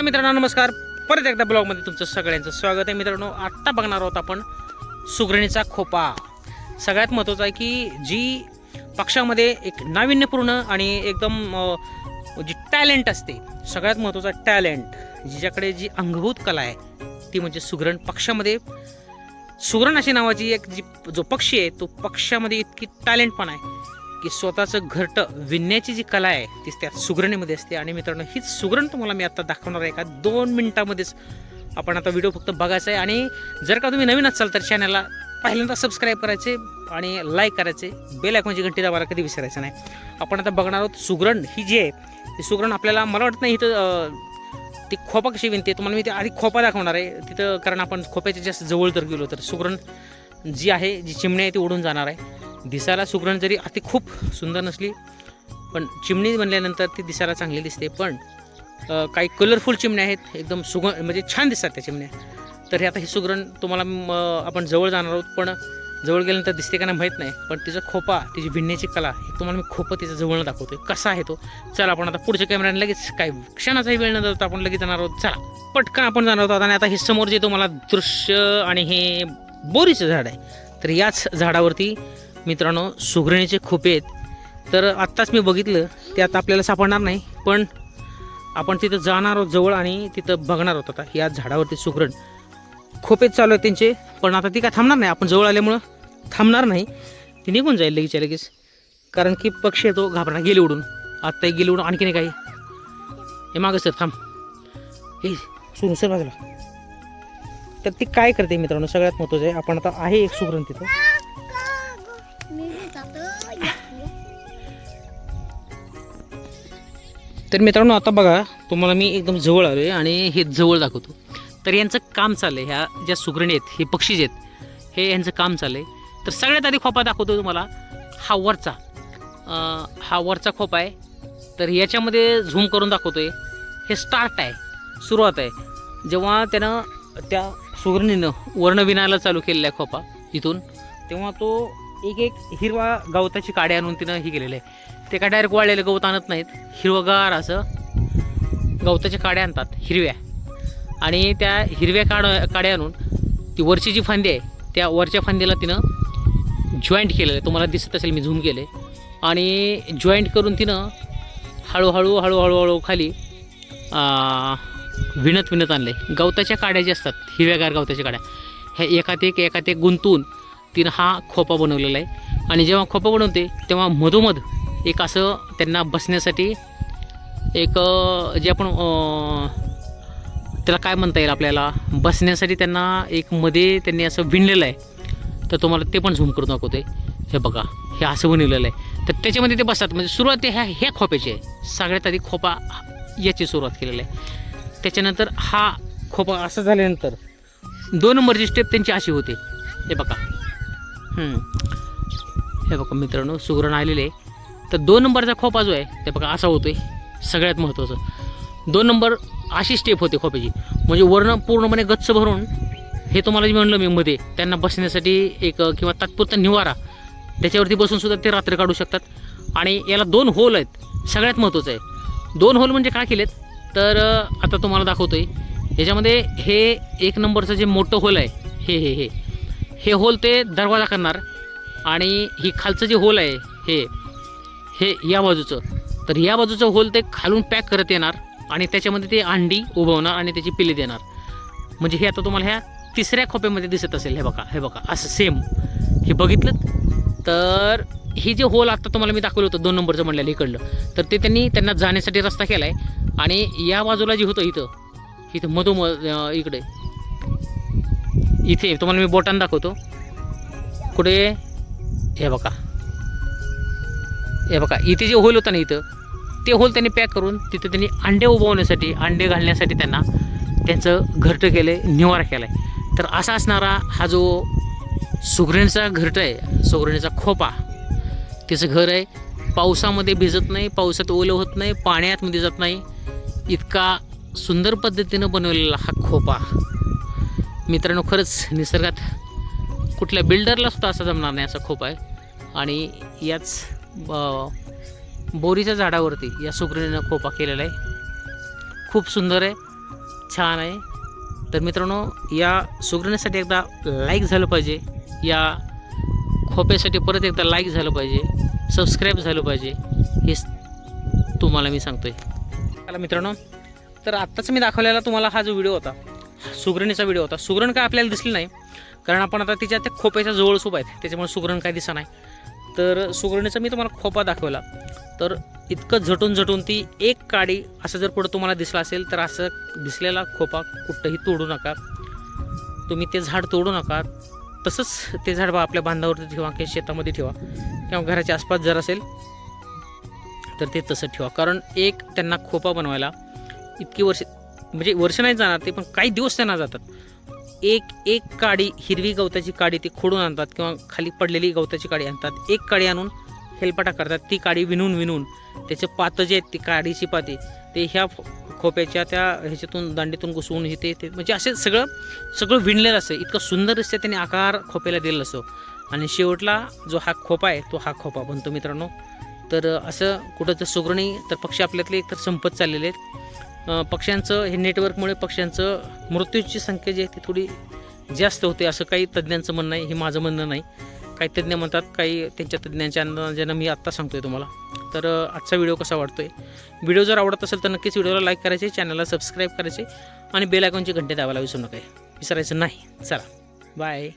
हा मित्रांनो नमस्कार. परत एकदा ब्लॉगमध्ये तुमचं सगळ्यांचं स्वागत आहे. मित्रांनो आत्ता बघणार आहोत आपण सुगरणीचा खोपा. सगळ्यात महत्त्वाचं आहे की जी पक्षामध्ये एक नाविन्यपूर्ण आणि एकदम जी टॅलेंट असते सगळ्यात महत्त्वाचा टॅलेंट. जिच्याकडे जी अंगभूत कला आहे ती म्हणजे सुगरण पक्षामध्ये सुगरण अशी नावाची एक जी जो पक्षी आहे तो पक्षामध्ये इतकी टॅलेंट पण आहे. की स्वतःचं घरटं विणण्याची जी कला आहे ती त्या सुगरणीमध्ये असते. आणि मित्रांनो हीच सुगरण तुम्हाला मी आता दाखवणार आहे का? दोन मिनिटामध्येच. आपण आता व्हिडिओ फक्त बघायचा आहे. आणि जर का तुम्ही नवीन असाल तर चॅनलला पहिल्यांदा सबस्क्राईब करायचे आणि लाईक करायचे. बेल आयकॉनची घंटी दाबायला कधी विसरायचं नाही. आपण आता बघणार आहोत सुगरण. ही जी आहे ती सुगरण आपल्याला मला वाटत नाही इथं ती खोपा कशी विणते? तुम्हाला मी ते आधी खोपा दाखवणार आहे. तिथं कारण आपण खोप्याच्या जास्त जवळ तर गेलो तर सुगरण जी आहे जी चिमणी आहे ती उडून जाणार आहे. दिसायला सुगरण जरी अति खूप सुंदर नसली पण चिमणी बनल्यानंतर ती दिसायला चांगली दिसते. पण काही कलरफुल चिमण्या आहेत एकदम सुग म्हणजे छान दिसतात त्या चिमण्या. तर हे आता हे सुगरण तुम्हाला आपण जवळ जाणार आहोत पण जवळ गेल्यानंतर दिसते का नाही माहीत नाही. पण तिचा खोपा तिची भिडण्याची कला हे तुम्हाला मी खोपा तिचा जवळ दाखवतो कसा आहे तो? चला आपण आता पुढच्या कॅमेऱ्याने लगेच काही क्षणाचाही वेळ न जाता आपण लगेच जाणार आहोत. चला पटकन आपण जाणार आहोत आणि आता हे समोर जे तुम्हाला दृश्य आणि हे बोरीचं झाड आहे तर याच झाडावरती मित्रांनो सुगरणीचे खोपे आहेत. तर आत्ताच मी बघितलं ते आता आपल्याला सापडणार नाही पण आपण तिथं जाणार आहोत जवळ आणि तिथं बघणार आहोत आता या झाडावरती सुगरण. खोपेच चालू आहेत त्यांचे पण आता ती काय थांबणार नाही. आपण जवळ आल्यामुळं थांबणार नाही. ती निघून जाईल लगेचच्या लगेच. कारण की पक्षी येतो घाबरणार गेले उडून. आत्ता गेले उडून आणखी नाही काही हे मागं सर थांब. हे सुरू सर बाजूला तर ती काय करते मित्रांनो सगळ्यात महत्त्वाचं आहे. आपण आता आहे एक सुगरण तिथं. तर मित्रांनो आता बघा तुम्हाला मी एकदम जवळ आलो आहे आणि हे जवळ दाखवतो. तर यांचं काम चाललं आहे ह्या ज्या सुगरणी आहेत हे पक्षी जे आहेत हे यांचं काम चाललं आहे तर सगळ्यात आधी खोपा दाखवतो तुम्हाला. हा वरचा. हा वरचा खोपा आहे. तर याच्यामध्ये झूम करून दाखवतो आहे हे स्टार्ट आहे. सुरुवात आहे. जेव्हा त्यानं त्या सुगरणीनं वर्ण विणायला चालू केलेला आहे खोपा इथून तेव्हा तो एक एक हिरवा गवताची काड्या आणून तिनं हे केलेलं आहे. ते काय डायरेक्ट वाळलेलं गवत आणत नाहीत. हिरवगार असं गवताच्या काड्या आणतात हिरव्या. आणि त्या हिरव्या काड काड्या आणून ती वरची जी फांदी आहे त्या वरच्या फांदीला तिनं जॉईंट केलेलं आहे. तुम्हाला दिसत असेल मी झूम केले आणि जॉईंट करून तिनं हळूहळू हळूहळू हळू खाली विणत विणत विणत आणले गवताच्या काड्या ज्या असतात हिरव्यागार गवताच्या काड्या ह्या एकात एक एकात एक गुंतून तिनं हा खोपा बनवलेला आहे. आणि जेव्हा खोपा बनवते तेव्हा मधोमध एक असं त्यांना बसण्यासाठी एक जे आपण त्याला काय म्हणता येईल आपल्याला? बसण्यासाठी त्यांना एक मध्ये त्यांनी असं विणलेलं आहे. तर तुम्हाला ते पण झूम करून दाखवते हे बघा हे असं बनवलेलं आहे. तर त्याच्यामध्ये ते बसतात. म्हणजे सुरुवात ह्या ह्या खोप्याची आहे. सगळ्यात आधी खोपा याची सुरुवात केलेली आहे. त्याच्यानंतर हा खोपा असं झाल्यानंतर दोन नंबरची स्टेप त्यांची अशी होते. हे बघा. हे बघा मित्रांनो सुगरण आलेले आहे. तर दोन नंबरचा खोपा जो आहे ते बघा असा होतोय. सगळ्यात महत्त्वाचं दोन नंबर अशी स्टेप होते खोप्याची. म्हणजे वर्ण पूर्णपणे गच्च भरून हे तुम्हाला जे म्हणलं मी मध्ये त्यांना बसण्यासाठी एक किंवा तात्पुरता निवारा त्याच्यावरती बसून सुद्धा ते रात्र काढू शकतात. आणि याला दोन होल आहेत सगळ्यात महत्त्वाचं आहे. दोन होल म्हणजे काय केलेत? तर आता तुम्हाला दाखवतोय. याच्यामध्ये हे एक नंबरचं जे मोठं होल आहे हे हे हे. हे होल ते दरवाजा करणार. आणि ही खालचं जे होल आहे हे हे या बाजूचं. तर या बाजूचं होल ते खालून पॅक करत येणार आणि त्याच्यामध्ये ते अंडी उभवणार आणि त्याची पिल्ली देणार. म्हणजे हे आता तुम्हाला ह्या तिसऱ्या खोप्यामध्ये दिसत असेल. हे बघा हे बघा असं सेम हे बघितलं? तर ही जे होल आता तुम्हाला मी दाखवलं होतं दोन नंबरचं म्हणलेलं इकडलं. तर ते त्यांनी त्यांना जाण्यासाठी रस्ता केला आहे आणि या बाजूला जे होतं इथं इथं मधोमध इकडे. इथे तुम्हाला मी बोटानं दाखवतो. कुठे? हे बघा. हे बघा इथे जे होल होतं ना इथं ते होल त्यांनी पॅक करून तिथं त्यांनी अंडे उभवण्यासाठी अंडे घालण्यासाठी त्यांना त्यांचं घरटं केलं आहे निवारा केला आहे तर असा असणारा हा जो सुगरणीचा घरटं आहे सुगरणीचा खोपा त्याचं घर आहे. पावसामध्ये भिजत नाही पावसात ओलं होत नाही पाण्यातमध्ये जात नाही. इतका सुंदर पद्धतीनं बनवलेला हा खोपा. मित्रांनो खरंच निसर्गात कुठल्या बिल्डरला सुद्धा असा जमणार नाही असा खोपा आहे. आणि याच बोरीच्या झाडावरती या सुगरणीनं खोपा केलेला आहे. खूप सुंदर आहे छान आहे. तर मित्रांनो या सुगरणीसाठी एकदा लाईक झालं पाहिजे. या खोप्यासाठी परत एकदा लाईक झालं पाहिजे. सबस्क्राईब झालं पाहिजे. हेच तुम्हाला मी सांगतोय. चला मित्रांनो तर आत्ताच मी दाखवलेला तुम्हाला हा जो व्हिडिओ होता सुगरणीचा व्हिडिओ होता. सुगरण काय आपल्याला दिसली नाही कारण आपण आता तिच्या त्या खोप्याच्या जवळ उभा आहेत त्याच्यामुळे सुगरण काय दिसा नाही. तर सुगरणीचा मी तुम्हाला खोपा दाखवला. तर इतकं झटून झटून ती एक काडी असं जर पुढं तुम्हाला दिसला असेल तर असं दिसलेला खोपा कुठंही तोडू नका. तुम्ही ते झाड तोडू नका. तसंच ते झाड बा आपल्या बांधावरती ठेवा किंवा शेतामध्ये ठेवा किंवा घराच्या आसपास जर असेल तर ते तसं ठेवा. कारण एक त्यांना खोपा बनवायला इतकी वर्ष म्हणजे वर्ष नाही जाणार ते पण काही दिवस त्यांना जातात. एक एक काडी हिरवी गवताची काडी ती खोडून आणतात किंवा खाली पडलेली गवताची काडी आणतात. एक काडी आणून हेलपाटा करतात. ती काडी विणून विणून त्याचे पातं जे आहेत ती काडीची पाते ते ह्या खोप्याच्या त्या ह्याच्यातून दांडीतून घुसवून हे ते म्हणजे असे सगळं सगळं विणलेलं असतं. इतकं सुंदररित्या त्यांनी आकार खोप्याला दिलेला असतो. आणि शेवटला जो हा खोपा आहे तो हा खोपा बनतो मित्रांनो. तर असं कुठं तर सुगरणी तर पक्षी आपल्यातले एकतर संपत चाललेले आहेत. पक्ष्यांचं हे नेटवर्कमुळे पक्ष्यांचं मृत्यूची संख्या जी आहे ती थोडी जास्त होते असं काही तज्ज्ञांचं म्हणणं आहे हे माझं म्हणणं नाही. काही तज्ज्ञ म्हणतात काही त्यांच्या तज्ज्ञांच्या अंदाजानं मी आत्ता सांगतो आहे तुम्हाला. तर आजचा व्हिडिओ कसा वाटतो आहे व्हिडिओ जर आवडत असेल तर नक्कीच व्हिडिओला लाईक करायचे चॅनलला सबस्क्राईब करायचे आणि बेल आयकॉनची घंटे दाबायला विसरू नका. विसरायचं नाही. चला. बाय